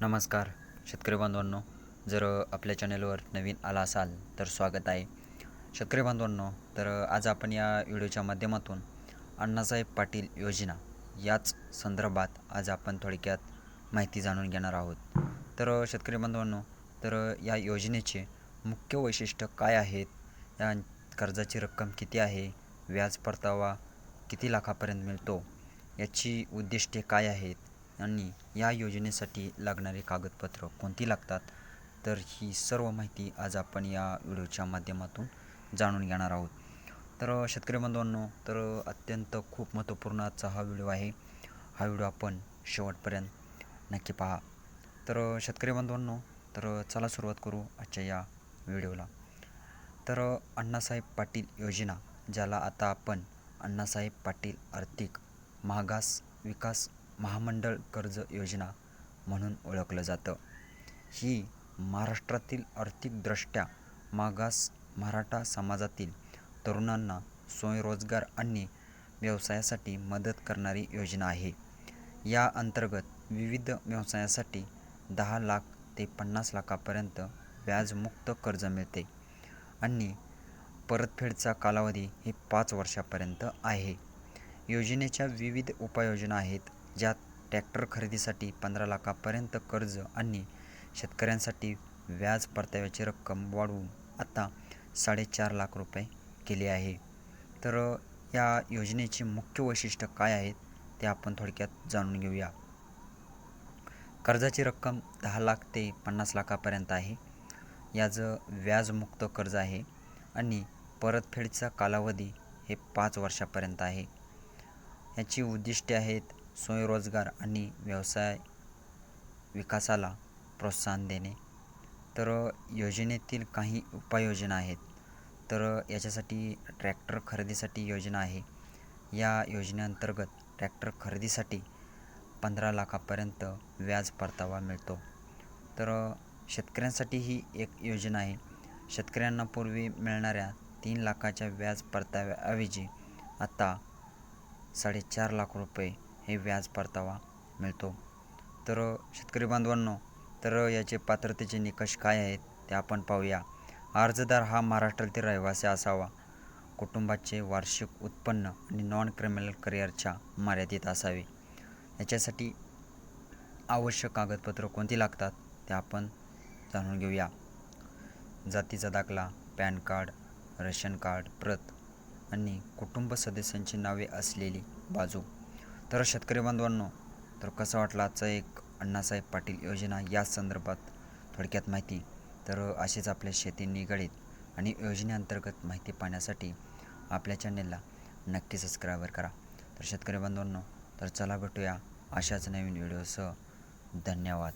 नमस्कार शेतकरी बांधवांनो. जर आपल्या चॅनलवर नवीन आला असाल तर स्वागत आहे. शेतकरी बांधवांनो तर आज आपण या व्हिडिओच्या माध्यमातून अण्णासाहेब पाटील योजना याच संदर्भात आज आपण थोडक्यात माहिती जाणून घेणार आहोत. तर शेतकरी बांधवांनो तर या योजनेचे मुख्य वैशिष्ट्य काय आहेत? या कर्जाची रक्कम किती आहे? व्याज परतावा किती लाखापर्यंत मिळतो? याची उद्दिष्टे काय आहेत? आणि या योजनेसाठी लागणारी कागदपत्र कोणती लागतात? तर ही सर्व माहिती आज आपण या व्हिडिओच्या माध्यमातून जाणून घेणार आहोत. तर शेतकरी बांधवांनो तर अत्यंत खूप महत्त्वपूर्ण आजचा हा व्हिडिओ आहे. हा व्हिडिओ आपण शेवटपर्यंत नक्की पहा. तर शेतकरी बांधवांनो तर चला सुरुवात करू आजच्या या व्हिडिओला. तर अण्णासाहेब पाटील योजना ज्याला आता आपण अण्णासाहेब पाटील आर्थिक मागास विकास महामंडळ कर्ज योजना म्हणून ओळखलं जातं. ही महाराष्ट्रातील आर्थिकदृष्ट्या मागास मराठा समाजातील तरुणांना स्वयंरोजगार आणि व्यवसायासाठी मदत करणारी योजना आहे. या अंतर्गत विविध व्यवसायासाठी दहा लाख ते पन्नास लाखापर्यंत व्याजमुक्त कर्ज मिळते आणि परतफेडचा कालावधी हे पाच वर्षापर्यंत आहे. योजनेच्या विविध उपाययोजना आहेत. ज्यात ट्रॅक्टर खरेदीसाठी पंधरा लाखापर्यंत कर्ज आणि शेतकऱ्यांसाठी व्याज परताव्याची रक्कम वाढवून आता साडेचार लाख रुपये केली आहे. तर या योजनेचे मुख्य वैशिष्ट्य काय आहेत ते आपण थोडक्यात जाणून घेऊया. कर्जाची रक्कम दहा लाख ते पन्नास लाखापर्यंत आहे. याचं व्याजमुक्त कर्ज आहे आणि परतफेडचा कालावधी हे पाच वर्षापर्यंत आहे. याची उद्दिष्टे आहेत स्वयंरोजगार आणि व्यवसाय विकासाला प्रोत्साहन देणे. तर योजनेतील काही उपाययोजना आहेत. तर याच्यासाठी ट्रॅक्टर खरेदीसाठी योजना आहे. या योजनेअंतर्गत ट्रॅक्टर खरेदीसाठी पंधरा लाखापर्यंत व्याज परतावा मिळतो. तर शेतकऱ्यांसाठी ही एक योजना आहे. शेतकऱ्यांना पूर्वी मिळणाऱ्या तीन लाखाच्या व्याज परताव्याऐवजी आता साडेचार लाख रुपये हे व्याज परतावा मिळतो. तर शेतकरी बांधवांनो तर याचे पात्रतेचे निकष काय आहेत ते आपण पाहूया. अर्जदार हा महाराष्ट्रातील रहिवासी असावा. कुटुंबाचे वार्षिक उत्पन्न आणि नॉन क्रिमिनल करिअरच्या मर्यादित असावे. याच्यासाठी आवश्यक कागदपत्र कोणती लागतात ते आपण जाणून घेऊया. जातीचा दाखला पॅन कार्ड रेशन कार्ड प्रत आणि कुटुंब सदस्यांची नावे असलेली बाजू. तर शेतकरी बांधवांनो तर कसं वाटलं आजचा एक अण्णासाहेब पाटील योजना या संदर्भात थोडक्यात माहिती? तर असेच आपल्या शेती निगडीत आणि योजनेअंतर्गत माहिती पाहण्यासाठी आपल्या चॅनेलला नक्की सबस्क्राईबर करा. तर शेतकरी बांधवांनो तर चला भेटूया अशाच नवीन व्हिडिओसह धन्यवाद.